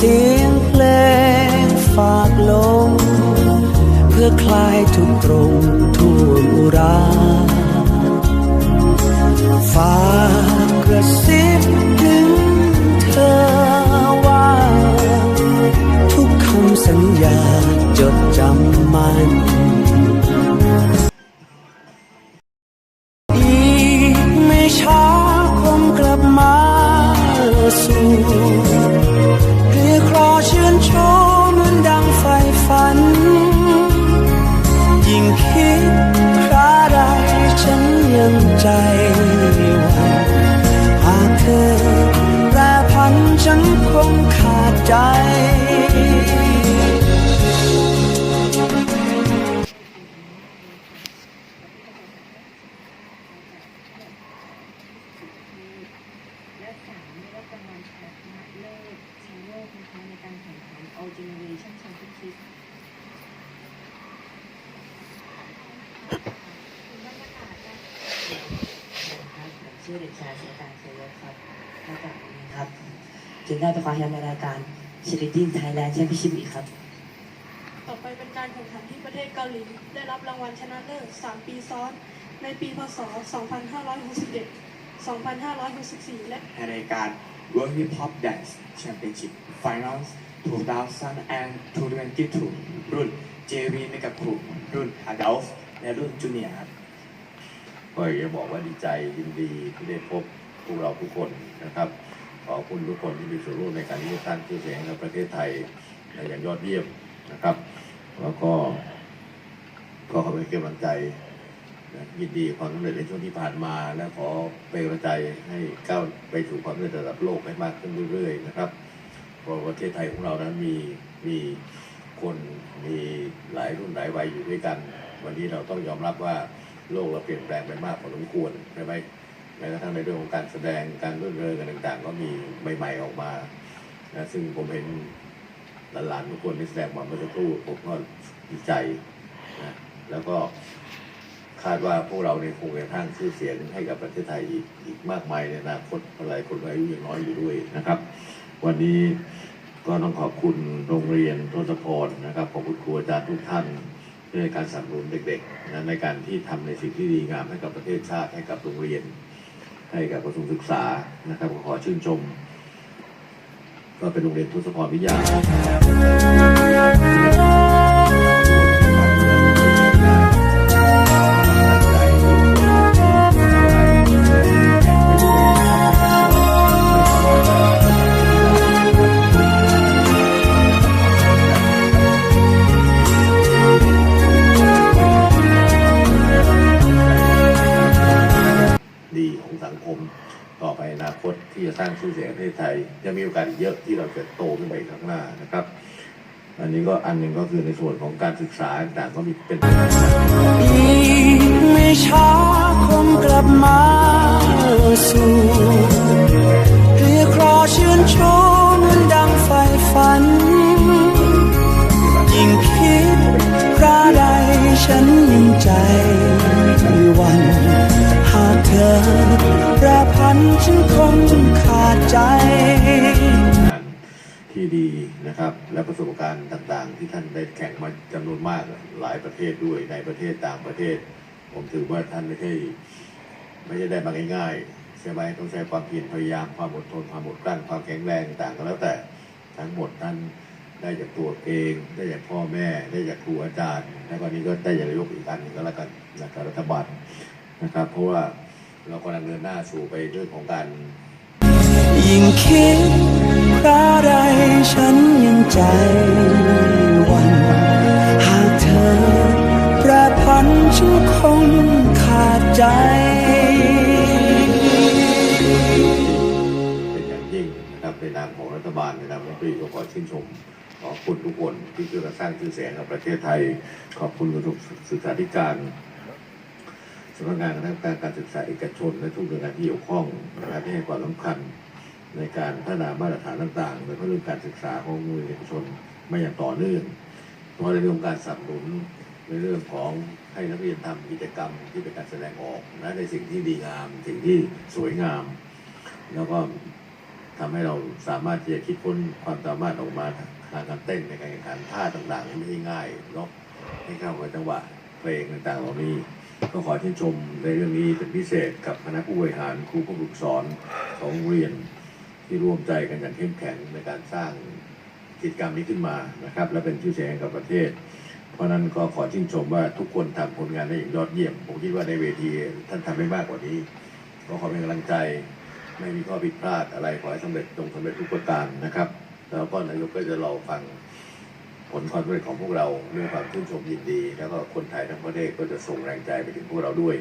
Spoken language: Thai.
เสียงเพลงฝากลง เพื่อคลายทุกตรงทั่วอุราฝากกระซิบถึงเธอว่า ทุกคำสัญญาจดจำมันอีกไม่ช้าคงกลับมาสู่ ชนะโลกนะคะ ในการแข่งขัน All Generation Championship บรรยากาศการครับผมชื่อเด็กชายเสตางเสยศครับมาจากโรงเรียนครับจึงได้ไปคว้าแชมป์ในรายการชิลิติ้งไทยแลนด์แชมเปี้ยนชิพอีกครับ ต่อไปเป็นการแข่งขันที่ประเทศเกาหลี ได้รับรางวัลชนะเลิศ 3 ปีซ้อน ในปี พศ 2561 2564 และในรายการ World Hip Hop Dance Championship Finals 2022 รุ่น JV ในกับกลุ่มรุ่น Adult และรุ่น Junior ครับก็อยากจะบอกว่าดีใจยินดีที่ได้พบพวกเราทุกคนนะครับ ขอบคุณทุกคนที่มีส่วนร่วมในการที่จะสร้างชื่อเสียงให้กับประเทศไทยอย่างยอดเยี่ยมนะครับ แล้วก็ก็ขอเป็นกำลังใจ ยินดีความสำเร็จในช่วงที่ผ่านมาและขอเป็นกำลังใจให้ก้าวไปสู่ความสำเร็จระดับโลกให้มากขึ้นเรื่อย ๆ นะครับเพราะประเทศไทยของเรานั้นมีมีคนมีหลายรุ่นหลายวัยอยู่ด้วยกัน วันนี้เราต้องยอมรับว่าโลกเราเปลี่ยนแปลงไปมากพอสมควรใช่ไหมแม้กระทั่งในเรื่องของการแสดงการเรื่องเริงกันต่างๆ ก็มีใหม่ๆออกมานะซึ่งผมเห็นหลานๆทุกคนที่แสดงมาเมื่อสักครู่ผมก็ดีใจนะแล้วก็ คาดว่าพวกเราเนี่ยคงจะสร้างชื่อเสียงให้กับประเทศไทยอีกอีกมากมายในอนาคตหลายคนอายุยังน้อยอยู่ด้วยนะครับ วันนี้ก็ต้องขอบคุณโรงเรียนทศพรนะครับขอบคุณครูอาจารย์ทุกท่านในการสนับสนุนเด็กๆนะในการที่ทำในสิ่งที่ดีงามให้กับประเทศชาติให้กับโรงเรียน ให้กับกระทรวงศึกษานะครับขอชื่นชม ก็เป็นโรงเรียนทศพรวิทยา ชื่อเสียงประเทศไทยยังมีโอกาสอีกเยอะที่เราจะโตขึ้นไปข้างหน้านะครับ อันนี้ก็อันหนึ่งก็คือในส่วนของการศึกษาต่างก็มีเป็นอีกไม่ช้าคงกลับมาสู่เรียกรอชื่นชมดังไฟฝัน ยิ่งคิดคราใดฉันยิ่งใจวันหากเธอ ฉันคงขาดใจงานที่ดีนะครับ และประสบการณ์ต่างๆ ที่ท่านได้แข่งมาจำนวนมากหลายประเทศด้วยในประเทศต่างประเทศ ผมถือว่าท่านไม่ใช่ไม่ใช่ได้มาง่ายๆใช่ไหมต้องใช้ความเพียรพยายามความอดทนความอดกลั้นความแข็งแรงต่างก็แล้วแต่ทั้งหมดท่านได้จากตัวเอง ได้จากพ่อแม่ ได้จากครูอาจารย์ และวันนี้ก็ได้จากนายกอีกอันหนึ่งก็แล้วกันนะครับรัฐบาลนะครับ เพราะว่า เรากำลังเดินหน้าสู่ไปเรื่องของการ ยิ่งคิดคราใดฉันยังใจหวัน หากเธอแปรพันฉันคงขาดใจ เป็นอย่างยิ่งนะครับในนามของรัฐบาลในนามรัฐมนตรีก็ขอชื่นชมขอบคุณทุกคนที่ช่วยกันสร้างชื่อเสียงให้กับประเทศไทย ขอบคุณกระทรวงศึกษาธิการ สำนักงานคณะกรรมการการศึกษาเอกชน และทุกหน่วยงานที่เกี่ยวข้องนะครับที่ให้ความสำคัญในการพัฒนามาตรฐานต่างๆโดยเฉพาะเรื่องการศึกษาของโรงเรียเอกชนมาอย่างต่อเนื่องเพราะในเรื่องของการสนับสนุนในเรื่องของให้นักเรียนทำกิจกรรมที่เป็นการแสดงออกนะในสิ่งที่ดีงาม สิ่งที่สวยงาม แล้วก็ทำให้เราสามารถที่จะคิดค้นความสามารถออกมาทางการเต้นในการแข่งขันท่าต่างๆไม่ใช่ง่ายเนาะให้เข้ากับจังหวะเพลงต่างๆเหล่านี้ ก็ขอชื่นชมในเรื่องนี้เป็นพิเศษกับคณะผู้บริหารครูผู้ฝึกสอนของโรงเรียนที่ร่วมใจกันอย่างเข้มแข็งในการสร้างกิจกรรมนี้ขึ้นมานะครับ และเป็นชื่อเสียงกับประเทศ เพราะนั้นก็ขอชื่นชมว่าทุกคนทำผลงานได้อย่างยอดเยี่ยม ผมคิดว่าในเวทีท่านทำได้มากกว่านี้ ก็ขอเป็นกำลังใจ ไม่มีข้อผิดพลาดอะไรขอให้สำเร็จจงสำเร็จทุกประการนะครับ แล้วก็นายกก็จะรอฟัง ผลความสำเร็จของพวกเราด้วยความชื่นชมยินดี แล้วก็คนไทยทั้งประเทศก็จะส่งแรงใจไปถึงพวกเราด้วย